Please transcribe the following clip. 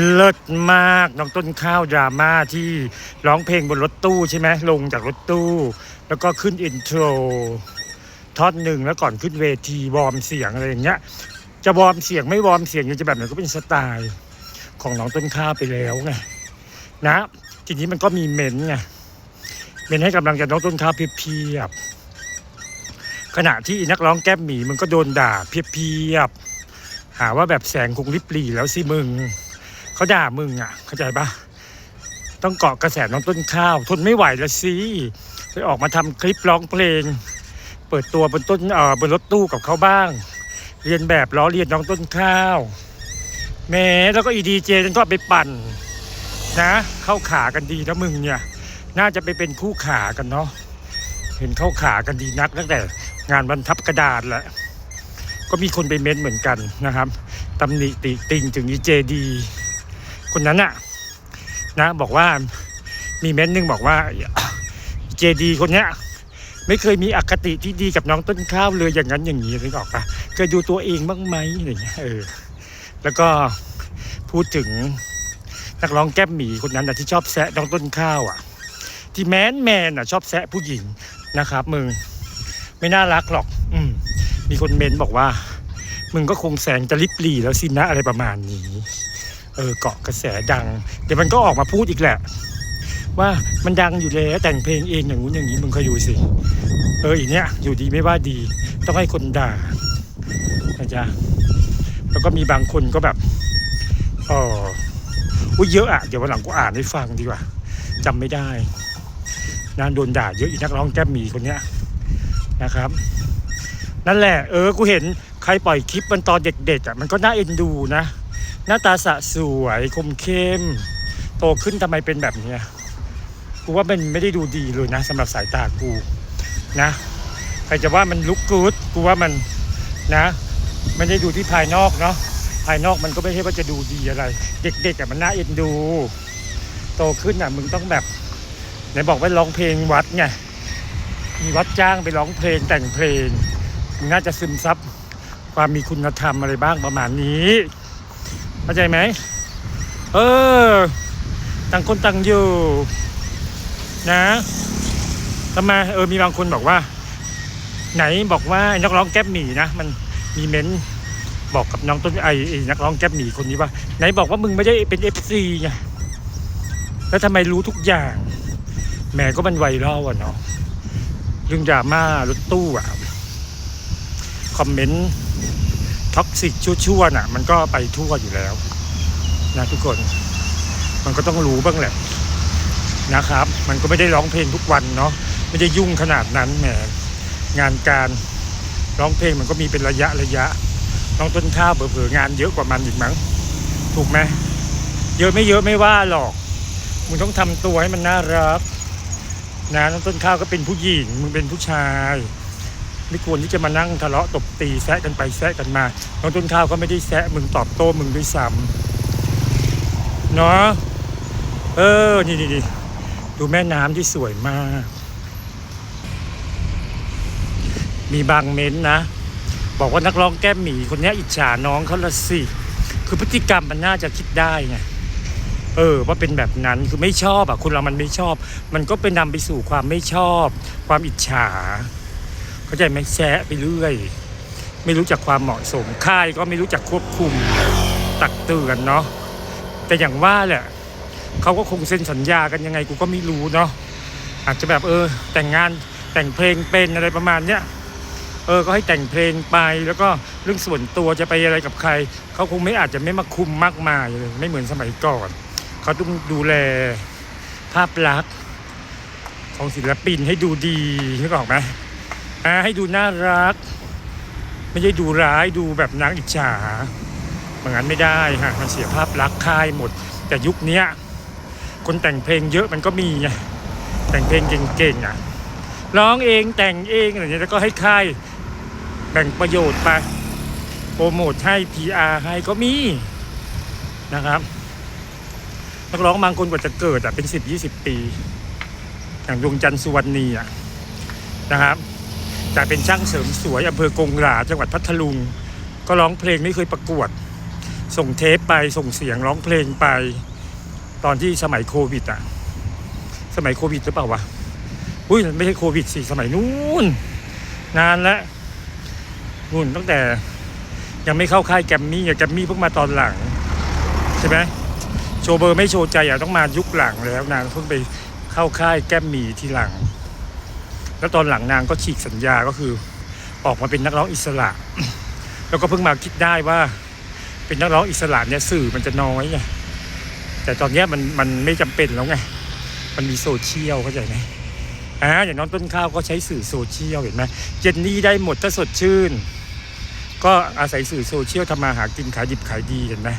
เลิศมากน้องต้นข้าวดราม่าที่ร้องเพลงบนรถตู้ใช่ไหมลงจากรถตู้ แล้วก็ขึ้นอินโทรท่อนหนึ่งแล้วก่อนขึ้นเวทีวอร์มเสียงอะไรอย่างเงี้ย จะวอร์มเสียงไม่วอร์มเสียงจะแบบไหนก็เป็นสไตล์ของน้องต้นข้าวไปแล้วไงนะ ทีนี้มันก็มีเมนไงเมนให้กำลังใจน้องต้นข้าวเพียบๆขณะที่นักร้องแก้มหมีมันก็โดนด่าเพียบๆหาว่าแบบแสงคงริบหรี่แล้วสิมึง เขาด่ามึงอะ เข้าใจปะต้องเกาะกระแสน้องต้นข้าว ทนไม่ไหวแล้วสิไปออกมาทำคลิปร้องเพลง เปิดตัวบนต้นเอ่อบนรถตู้กับเขาบ้าง เรียนแบบล้อเลียนน้องต้นข้าวแหม้แล้วก็อีดีเจนั่นก็ไปปั่นนะ เข้าขากันดีนะมึงเนี่ย น่าจะไปเป็นคู่ขากันเนาะเห็นเข้าขากันดีนักตั้งแต่งานบรรทับกระดาษแหละก็มีคนไปเม้นเหมือนกันนะครับตำหนิติติงถึงอีเจดี คนนั้นอะนะบอกว่ามีเม้นต์หนึ่งบอกว่าเจดีคนเนี้ยไม่เคยมีอคติที่ดีกับน้องต้นข้าวเลยอย่างนั้นอย่างนี้นึกออกปะเคยดูตัวเองบ้างไหมอะไรเงี้ยเออแล้วก็พูดถึงนักร้องแก้มหมีคนนั้นนะที่ชอบแซะน้องต้นข้าวอะ ที่แมนแมนอะชอบแซะผู้หญิงนะครับมึงไม่น่ารักหรอก อืมมีคนเมนบอกว่า มึงก็คงแสงจะลิบหลีแล้วสินะอะไรประมาณนี้ เออเกาะกระแสดัง เดี๋ยวมันก็ออกมาพูดอีกแหละ ว่ามันดังอยู่แล้วแต่งเพลงเองอย่างงู้นอย่างนี้มึงเคยดูสิ เอออีเนี้ยอยู่ดีไม่ว่าดี ต้องให้คนด่านะจ๊ะแล้วก็มีบางคนก็แบบเอออุ้ยเยอะอะเดี๋ยววันหลังกูอ่านให้ฟังดีกว่าจำไม่ได้นะโดนด่าเยอะอีนักร้องแก้มมีคนเนี้ยนะครับ นั่นแหละ เออกูเห็นใครปล่อยคลิปมันตอนเด็กๆอะมันก็น่าเอ็นดูนะ หน้าตาสะสวยคมเข้ม โตขึ้นทำไมเป็นแบบนี้กูว่ามันไม่ได้ดูดีเลยนะสำหรับสายตากูนะใครจะว่ามันลุกกูดกูว่ามันนะไม่ได้ดูที่ภายนอกเนาะภายนอกมันก็ไม่ใช่ว่าจะดูดีอะไร เด็กๆอะมันน่าเอ็นดู โตขึ้นอะมึงต้องแบบไหนบอกว่าร้องเพลงวัดไงมีวัดจ้างไปร้องเพลงแต่งเพลงมึงน่าจะซึมซับความมีคุณธรรมอะไรบ้างประมาณนี้ เข้าใจไหมเออ ต่างคนต่างอยู่ นะทำไมเออมีบางคนบอกว่า ไหนบอกว่านักร้องแก๊บหมีนะมันมีเม้นบอกกับน้องต้นไอไอ้นักร้องแก๊บหมีคนนี้ว่า ไหนบอกว่ามึงไม่ได้เป็นเอฟซีไงแล้วทำไมรู้ทุกอย่างแหมก็มันไวรัลอะเนาะเรื่องดราม่ารถตู้อะคอมเมนต์ ท็อกซิกชั่วๆน่ะ มันก็ไปทั่วอยู่แล้วนะทุกคน มันก็ต้องรู้บ้างแหละนะครับ มันก็ไม่ได้ร้องเพลงทุกวันเนาะไม่ได้ยุ่งขนาดนั้นแหมงานการร้องเพลงมันก็มีเป็นระยะระยะน้องต้นข้าวเผลองานเยอะกว่ามันอีกมั้งถูกไหมเยอะไม่เยอะไม่ว่าหรอกมึงต้องทำตัวให้มันน่ารักนะน้องต้นข้าวก็เป็นผู้หญิงมึงเป็นผู้ชาย ไม่ควรที่จะมานั่งทะเลาะตบตีแซะกันไปแซะกันมาน้องต้นข้าวก็ไม่ได้แซะมึงตอบโต้มึงด้วยซ้ำเนาะเออนี่นี่นี่ดูแม่น้ำที่สวยมาก มีบางเม้นนะ บอกว่านักร้องแก้มหมีคนนี้อิจฉาน้องเขาละสิ คือพฤติกรรมมันน่าจะคิดได้ไงเออว่าเป็นแบบนั้นคือไม่ชอบอะคนเรามันไม่ชอบ มันก็เป็นนำไปสู่ความไม่ชอบ ความอิจฉา เข้าใจไหมแซะไปเรื่อย ไม่รู้จักความเหมาะสมค่ายก็ไม่รู้จักควบคุมตักเตือนเนาะแต่อย่างว่าแหละเขาก็คงเซ็นสัญญากันยังไงกูก็ไม่รู้เนาะอาจจะแบบเออ แต่งงานแต่งเพลงเป็นอะไรประมาณเนี้ยเออก็ให้แต่งเพลงไปแล้วก็เรื่องส่วนตัวจะไปอะไรกับใคร เขาคงไม่อาจจะไม่มาคุมมากมายเลยไม่เหมือนสมัยก่อน เขาต้องดูแลภาพลักษณ์ของศิลปินให้ดูดีนึกออกไหม อ่าให้ดูน่ารัก ไม่ใช่ดูร้ายดูแบบนางอิจฉาอย่างนั้นไม่ได้ฮะมันเสียภาพลักษณ์ค่ายหมด แต่ยุคนี้คนแต่งเพลงเยอะมันก็มีไงแต่งเพลงเก่งๆอะร้องเองแต่งเองอะไรเงี้ยแล้วก็ให้ค่ายแบ่งประโยชน์ไปโปรโมทให้ PR ให้ก็มีนะครับนักร้องบางคนกว่าจะเกิดอะเป็นสิบยี่สิบปี อย่างดวงจันทร์สุวรรณีอะนะครับ จากเป็นช่างเสริมสวยอำเภอกงหราจังหวัดพัทลุง ก็ร้องเพลงไม่เคยประกวด ส่งเทปไปส่งเสียงร้องเพลงไป ตอนที่สมัยโควิดอะสมัยโควิดหรือเปล่าวะอุ้ยไม่ใช่โควิดสิสมัยนู้นนานแล้วนู่นตั้งแต่ยังไม่เข้าค่ายแกมมี่อะแกมมี่เพิ่งมาตอนหลัง ใช่ไหมโชว์เบอร์ไม่โชว์ใจอะต้องมายุคหลังแล้วนางเพิ่งไปเข้าค่ายแกมมี่ทีหลัง แล้วตอนหลังนางก็ฉีกสัญญาก็คือออกมาเป็นนักร้องอิสระ แล้วก็เพิ่งมาคิดได้ว่า เป็นนักร้องอิสระเนี่ยสื่อมันจะน้อยไงแต่ตอนนี้มันมันไม่จำเป็นแล้วไง มันมีโซเชียลเข้าใจไหมอ่าอย่างน้องต้นข้าวก็ใช้สื่อโซเชียลเห็นไหมเจนนี่ได้หมดถ้าสดชื่น ก็อาศัยสื่อโซเชียลทำมาหากินขายดิบขายดีเห็นไหม